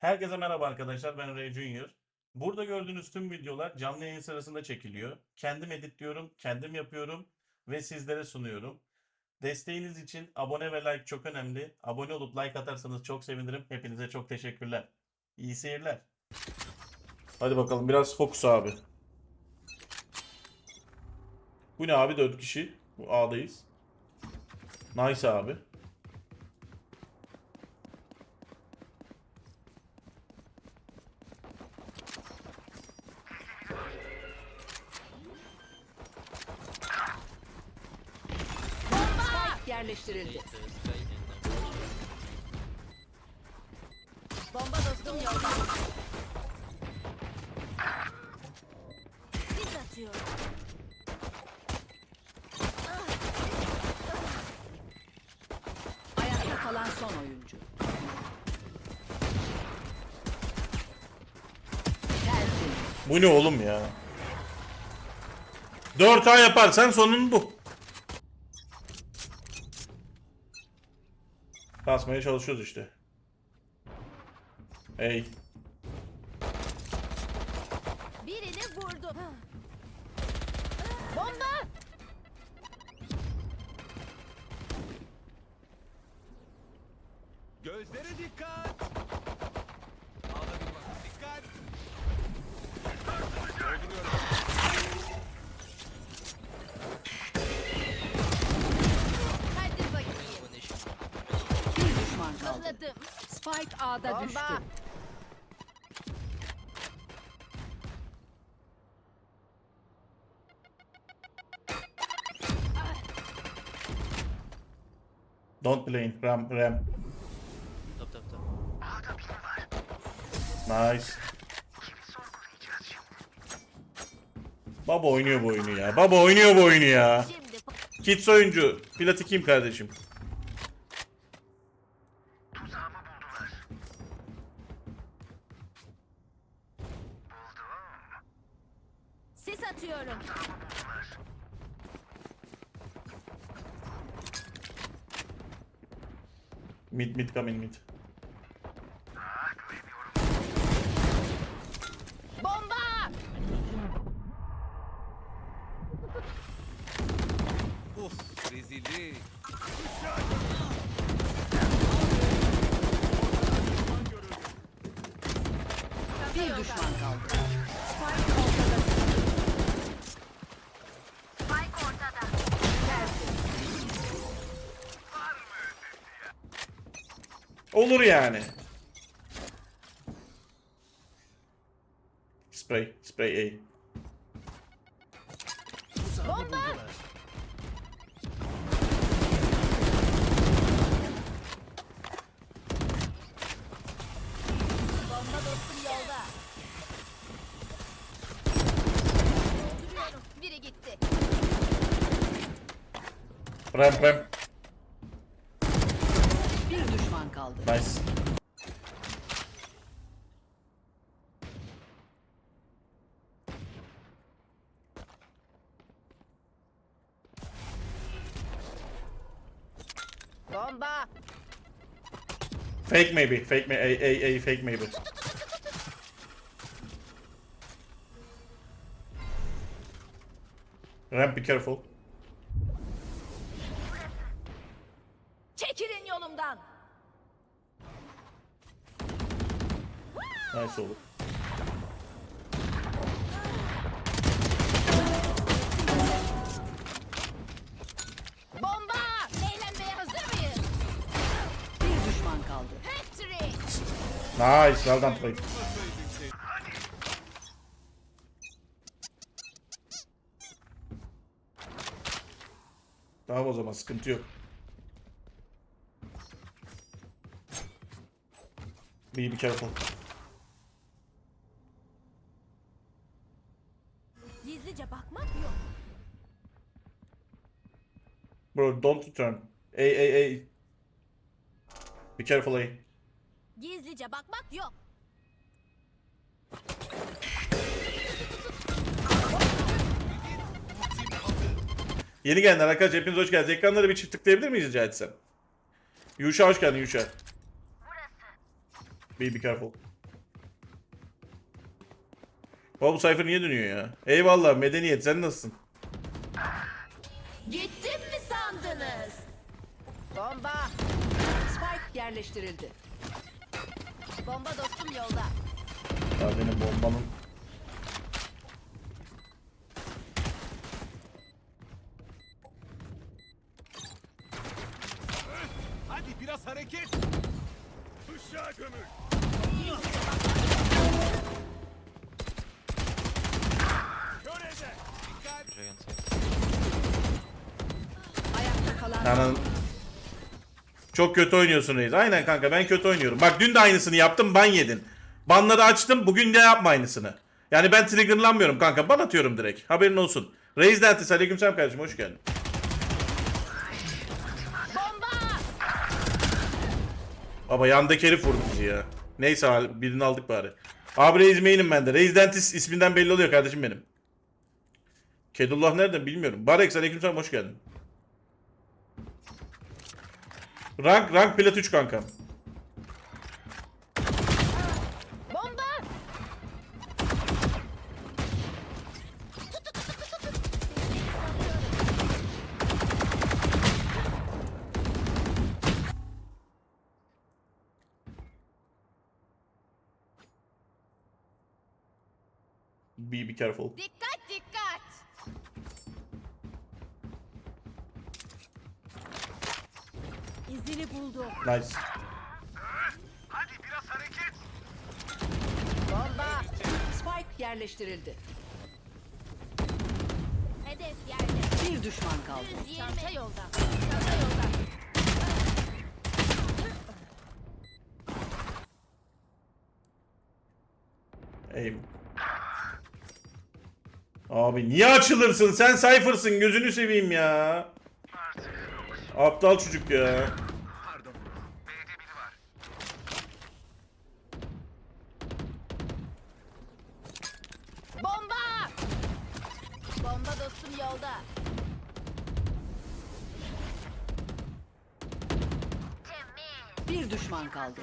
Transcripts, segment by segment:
Herkese merhaba arkadaşlar ben Ray Junior. Burada gördüğünüz tüm videolar canlı yayın sırasında çekiliyor. Kendim editliyorum, kendim yapıyorum ve sizlere sunuyorum. Desteğiniz için abone ve like çok önemli. Abone olup like atarsanız çok sevinirim. Hepinize çok teşekkürler. İyi seyirler. Hadi bakalım biraz fokus abi. Bu ne abi 4 kişi. Bu A'dayız. Nice abi. Spike yerleştirildi. Bomba dostum yolda. Sis atıyorum. Ayakta kalan son oyuncu. Bu ne oğlum ya? 4 ay yaparsan sonun bu. Kasmaya çalışıyoruz işte. Hey. Birini vurdum. Bomba! Gözlere dikkat. Spike A'da Bomba. düştü. Don't blame. Ram ram. Top top top. Nice. Baba oynuyor bu oyunu ya. Baba oynuyor bu oyunu ya. Kids oyuncu. Platı kim kardeşim? sis atıyorum. Mid mid come in mid. Bomba! Uf rezillik. Bir düşman kaldı. Olur yani. Spray. Spray A. Bomba! Bomba dostum yolda. Dolduruyorum. Biri gitti. Ramp ramp. Bir düşman kaldı. Nice. Bomba! Fake maybe. Fake may A A A fake maybe. Ramp be careful. Çekilin yolumdan. Nice olur. Nice. Well done played. Tamam o zaman sıkıntı yok. Be be careful. Gizlice bakmak yok. Bro don't turn. A A A. Be careful A. Gizlice bakmak yok. Yeni gelenler arkadaşlar hepiniz hoş geldiniz. Ekranları bir çift tıklayabilir miyiz rica etsem? Yuşa hoş geldin Yuşa. Be be careful. Baba bu sayfa niye dönüyor ya? Eyvallah medeniyet sen nasılsın? Gittim mi sandınız? Bomba. Spike yerleştirildi. Bomba dostum yolda. Ya benim bombanın. Hadi biraz hareket. Işığa gömül. Kör eder. Dikkat. Ayakta kalan Ananın... Çok kötü oynuyorsun Reis. Aynen kanka ben kötü oynuyorum. Bak dün de aynısını yaptım ban yedin. Banları açtım bugün de yapma aynısını. Yani ben triggerlanmıyorum kanka. Ban atıyorum direkt. Haberin olsun. Reis Dentis aleykümselam kardeşim hoş geldin. Baba yandaki herif vurdu bizi ya. Neyse abi, birini aldık bari. Abi Reis main'im ben de. Reis Dentis isminden belli oluyor kardeşim benim. Kedullah nereden bilmiyorum. Barex aleykümselam hoş geldin. Rank rank plat 3 kankam. Bomba. Be, be careful. Dikkat. İzini buldum. Nice. Hadi biraz hareket. Bomba. Spike yerleştirildi. Hedef yerde. Bir düşman kaldı. Çanta yolda. Çanta yolda. Aim. Abi niye açılırsın? Sen Cypher'sın gözünü seveyim ya. Aptal çocuk ya. Pardon. B'de biri var. Bomba. Bomba dostum yolda. Bir düşman kaldı.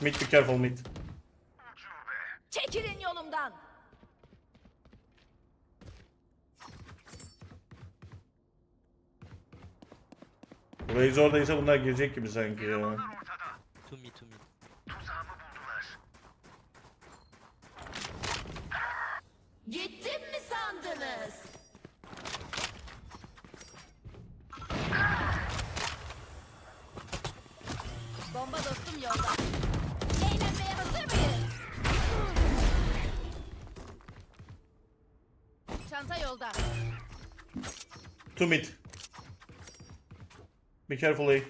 Mid be careful mid. Çekilin yolumdan. Raze oradaysa bunlar girecek gibi sanki ya. Tuzağımı buldular. Gittim mi sandınız? Bomba dostum yolda. Yolda. Two mid. Be careful A.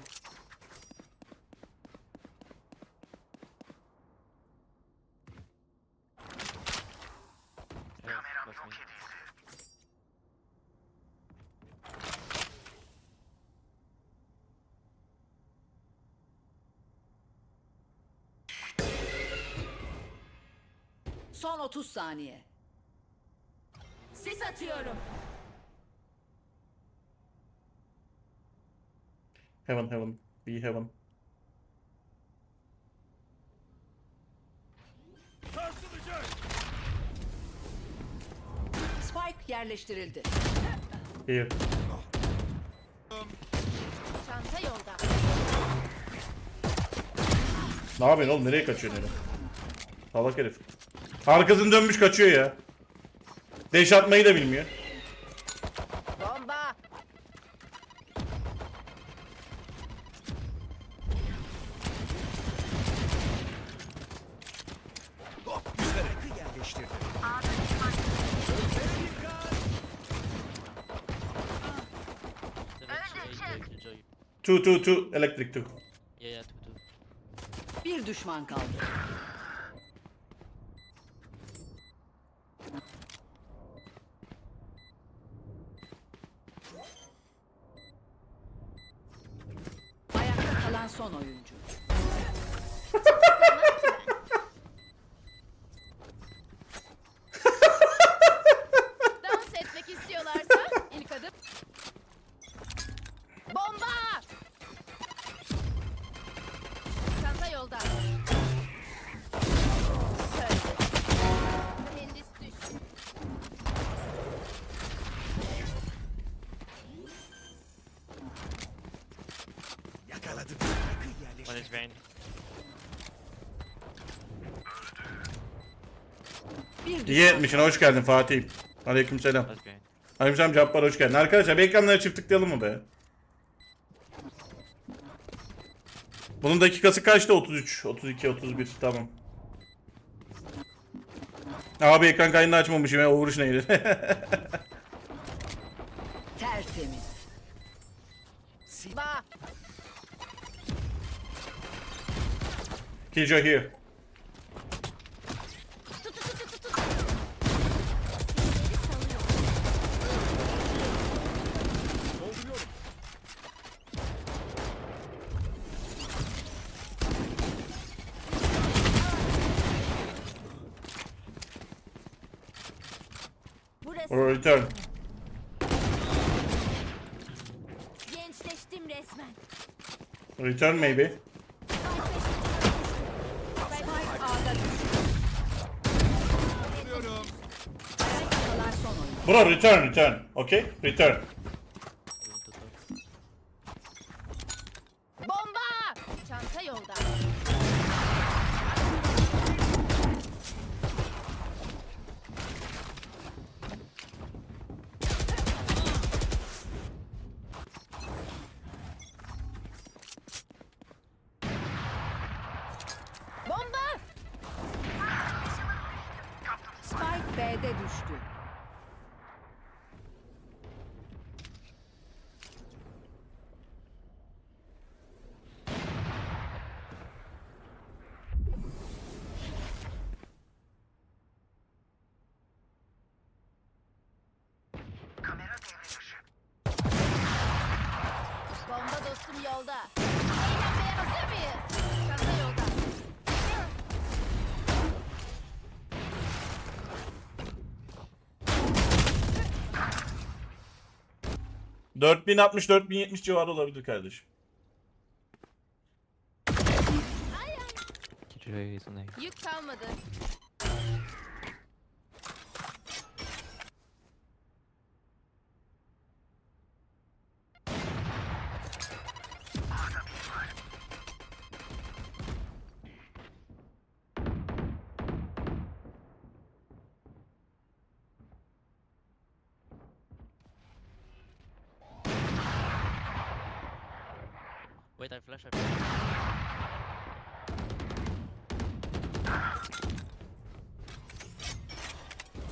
Son 30 saniye. Sis atıyorum. Heaven heaven. Be heaven. Sarsılacak. Spike yerleştirildi. Here. Çanta yolda. Ne yapıyorsun oğlum? Nereye kaçıyorsun öyle? Salak herif. Arkasını dönmüş kaçıyor ya. Deş atmayı da bilmiyor. Bomba. Two two two. Electric two. Yeah, yeah, two, two. Bir düşman kaldı. Son oyuncu. Main. Bir İyi etmişsin. Hoş geldin Fatih. Aleykümselam. Last main. Aleykümselam Cabbar hoş geldin. Arkadaşlar bir ekranlara çift tıklayalım mı be? Bunun dakikası kaçtı? 33, 32, 31. Tamam. Abi ekran kaydını açmamışım ya. O vuruş neydi? tertemiz. Ba. Killjoy here. Or return. Gençleştim resmen. Return maybe. Spike A'da düştü. Ayakta kalan son oyuncu. Bro return return. Okay? Return. B'de düştü. Bomba dostum yolda. Eğlenmeye hazır mıyız? Çanta yolda. 4060 4070 civarı olabilir kardeşim. Yük kalmadı. Wait, I flash, I flash.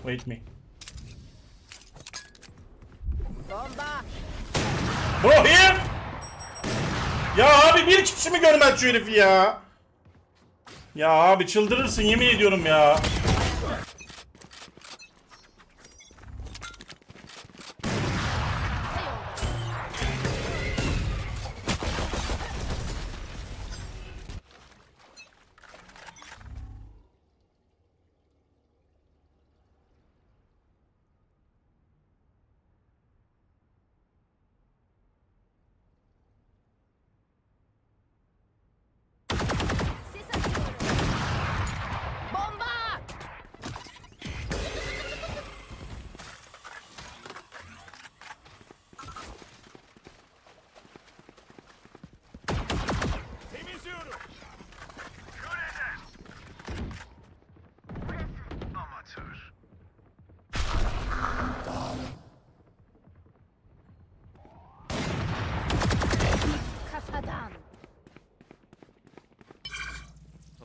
Wait me. Bomba! Bro here! Ya abi bir kişi mi görmez şu herifi ya? Ya abi çıldırırsın yemin ediyorum ya.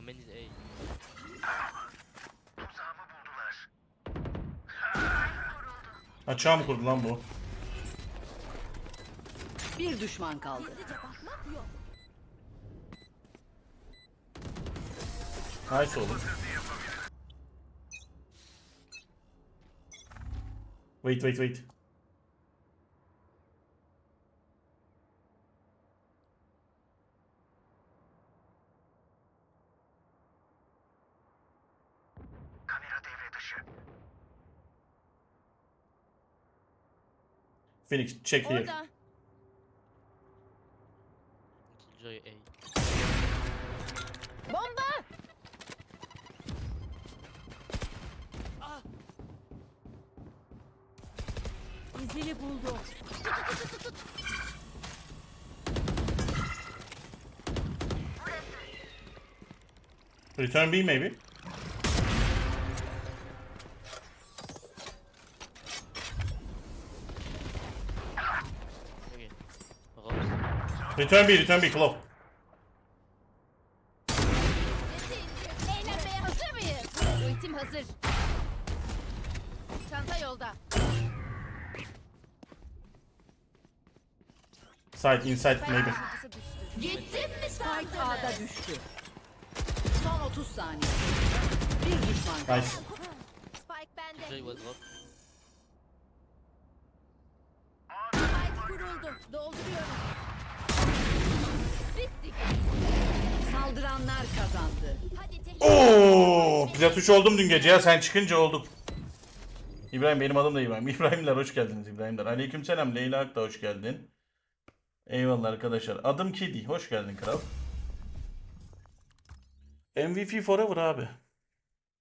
İs A. Açığa mı kurdu lan bu? Bir düşman kaldı. Nice oğlum. Wait wait wait. Phoenix check here. Orada. Killjoy A. Bomba! İzini buldu. Return B maybe. Okay. Rose. Return B, return B, Claw. Eğlenmeye hazır mıyız? Ultim hazır. Çanta yolda. Side, inside maybe. Taşıntısı düştü. Gittin mi Spike A'da sandınız? düştü. Son 30 saniye. Bir düşman kaldı. Nice. Spike bende. Usually was drop. Spike kuruldu. Dolduruyorum. Saldıranlar kazandı. Oo, plat 3 oldum dün gece ya sen çıkınca olduk. İbrahim benim adım da İbrahim. İbrahimler hoş geldiniz İbrahimler. Aleykümselam Leyla Ak da hoş geldin. Eyvallah arkadaşlar. Adım Kedi. Hoş geldin kral. MVP Forever abi.